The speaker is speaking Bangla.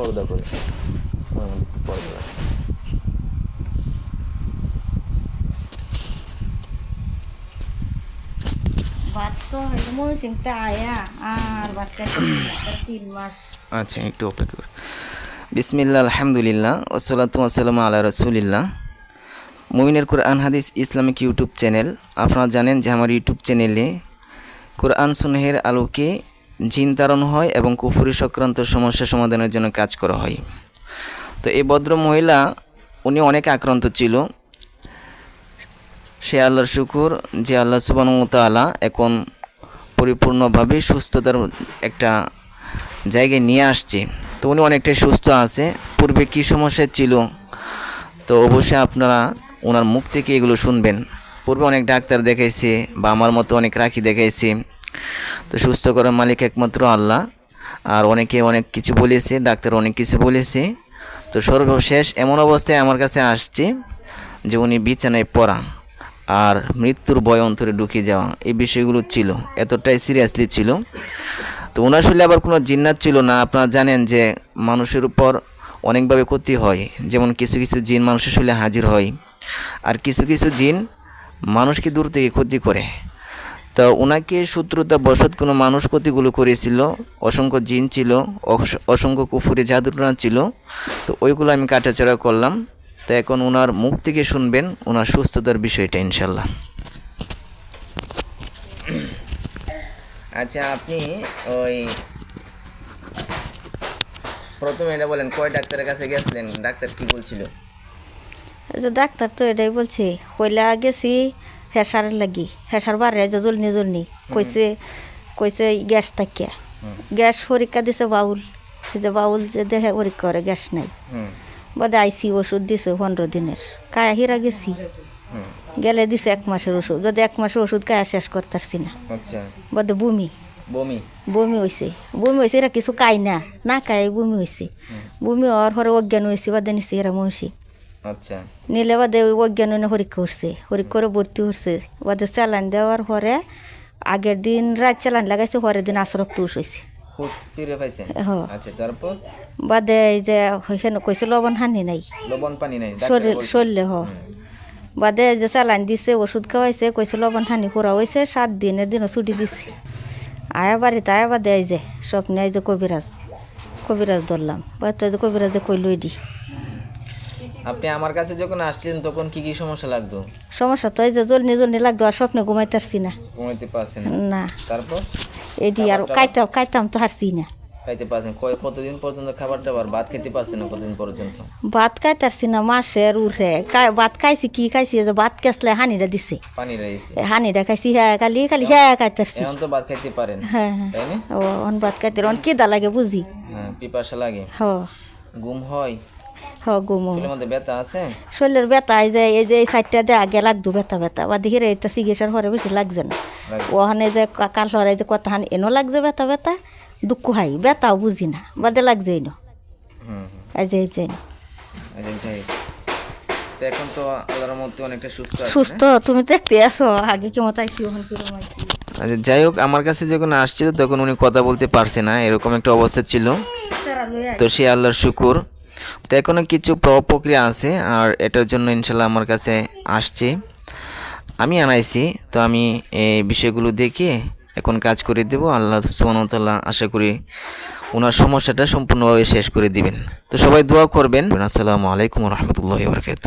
পর্দা করে। হুম, পর্দা রাখো। আচ্ছা একটু অপেক্ষা করুন বিসমিল্লা আলহামদুলিল্লাহ ওসলাতু আসসালাম আল্লাহ রসুলিল্লাহ। মুমিনের কোরআন হাদিস ইসলামিক ইউটিউব চ্যানেল। আপনারা জানেন যে আমার ইউটিউব চ্যানেলে কোরআন সুনেহের আলোকে জিন তাড়ানো হয় এবং কুফুরি সংক্রান্ত সমস্যা সমাধানের জন্য কাজ করা হয়। তো এই ভদ্র মহিলা, উনি অনেক আক্রান্ত ছিল। সে আল্লাহর শুকুর, যে আল্লাহ সুবানুতালা এখন পরিপূর্ণভাবে সুস্থতার একটা জায়গায় নিয়ে আসছে। তো উনি অনেকটাই সুস্থ আছে। পূর্বে কী সমস্যা ছিল? তো অবশ্যই আপনারা ওনার মুখ থেকে এগুলো শুনবেন। পূর্বে অনেক ডাক্তার দেখাইছে বা আমার মতো অনেক রাখি দেখাইছে। তো সুস্থ করার মালিক একমাত্র আল্লাহ। আর অনেকে অনেক কিছু বলেছে, ডাক্তার অনেক কিছু বলেছে। তো সর্বশেষ এমন অবস্থায় আমার কাছে আসছে যে উনি বিছানায় পড়া আর মৃত্যুর বয় অন্তরে ঢুকে যাওয়া, এই বিষয়গুলো ছিল, এতটাই সিরিয়াসলি ছিল। তো ওনার শরীরে আবার কোনো জিন্নাত ছিল না। আপনারা জানেন যে মানুষের উপর অনেকভাবে ক্ষতি হয়। যেমন কিছু কিছু জিন মানুষের শরীরে হাজির হয়। আর কিছু কিছু জিন মানুষকে দূর থেকে ক্ষতি করে। তো ওনাকে শত্রুতা বসত কোনো মানুষ ক্ষতিগুলো করেছিল, অসংখ্য জিন ছিল অসংখ্য কুফুরি জাদুটনা ছিল, তো ওইগুলো আমি কাটাচড়া করলাম। তো এখন ওনার মুখ থেকে শুনবেন ওনার সুস্থতার বিষয়টা ইনশাল্লাহ আচ্ছা আপনি ওই প্রথমে এটা বলেন, কয় ডাক্তারের কাছে গেছিলেন? ডাক্তার কি বলছিল? যে ডাক্তার তো এটাই বলছি কইলা গেছি হেসার লাগি হেসার বারে যে জলনি জলনি কইছে কইছে গ্যাস থাকিয়া গ্যাস পরীক্ষা দিছে বাউল যে বাউল যে দেহে পরীক্ষা করে গ্যাস নাই। বাদে আইসি ওষুধ দিছে পনেরো দিনের কায়া হিরা গেছি। গেলে দিছে এক মাসের ওষুধ যদি এক মাসের ওষুধ কায়া শেষ করতেছি না। আচ্ছা। বাদে বমি। বমি? বমি হয়েছে বমি হয়েছে এরা কিছু খাই না না খাই বমি হয়েছে বমি হওয়ার পরে অজ্ঞান হয়েছে বাদে নিছে এরা মহিষী। আচ্ছা। নিলে ওই অজ্ঞান পরীক্ষা করছে। পরীক্ষা করে ভর্তি করছে। বাদে চালান দেওয়ার পরে আগের দিন রাত চালান লাগাইছে পরের দিন আসরক তুষ হয়েছে হ্যাঁ। আচ্ছা বাদে এই যে ওইখানে কইছে লবণ হানি নাই। লবণ পানি নাই শরীর হ। বাদে যে চালান দিছে ওষুধ খাওয়াইছে কইছে লবণ হানি করা হয়েছে সাত দিনের দিনও ছুটি দিছে। আয়া বাড়িতে আয়া বাদে এই যে স্বপ্নে এই যে কবিরাজ কবিরাজ ধরলাম। বাদ যে কবিরাজে কই লই দি আপনি আমার কাছে যখন আসছেন তখন কি কি সমস্যা লাগতো? সমস্যা তো এই যে জল জলনি জলনি লাগতো আর স্বপ্নে ঘুমাইতে পারছি না। ঘুমাইতে পারছেন না। তারপর? এটি আর কাইতাম কাইতাম তো হারছি না। খাইতে পারছেন। কয় কতদিন পর্যন্ত খাবার টাবার ভাত খেতে পারছেন না কতদিন পর্যন্ত? ভাত খাইতারছি না মাসের উঠে। ভাত খাইছি কি খাইছি? যে ভাত কেসলে হানিটা দিছে। পানি রয়েছে এই হানিটা খাইছি হ্যাঁ খালি খালি হ্যাঁ খাইতারছি। এখন তো ভাত খাইতে পারেন হ্যাঁ হ্যাঁ। তাই না? ও অন ভাত খাইতে অন কেদা লাগে বুঝি। হ্যাঁ পিপাসা লাগে। হ। ঘুম হয়? শরীরের ব্যথা আছে? শরীরের ব্যথা এই যে এই যে এই সাইডটা দিয়ে আগে লাগতো ব্যথা ব্যথা। বা এটা চিকিৎসার পরে বেশি লাগছে না। ওখানে যে কাল সরাই যে কথা হান এনো লাগছে ব্যথা ব্যথা? দুঃখ হাই ব্যথাও বুঝি না। বাদে লাগছে এনো। হুম এই যে এই যে এনো। যাই হোক। এখন তো আল্লাহর মধ্যে অনেকটা সুস্থ সুস্থ তুমি দেখতে আসো আগে কেমন ওখানে আচ্ছা যাই হোক আমার কাছে যখন আসছিল তখন উনি কথা বলতে পারছে না এরকম একটা অবস্থা ছিল। তো সে আল্লাহর শুকুর। তো এখনও কিছু প্রক্রিয়া আছে আর এটার জন্য ইনশাল্লাহ আমার কাছে আসছে। আমি আনাইছি, তো আমি এই বিষয়গুলো দেখে এখন কাজ করে দেবো। আল্লাহ সুবাহতাল্লাহ আশা করি ওনার সমস্যাটা সম্পূর্ণভাবে শেষ করে দিবেন। তো সবাই দোয়া করবেন। আসসালামু আলাইকুম রহমতুল্লাহ বরকাত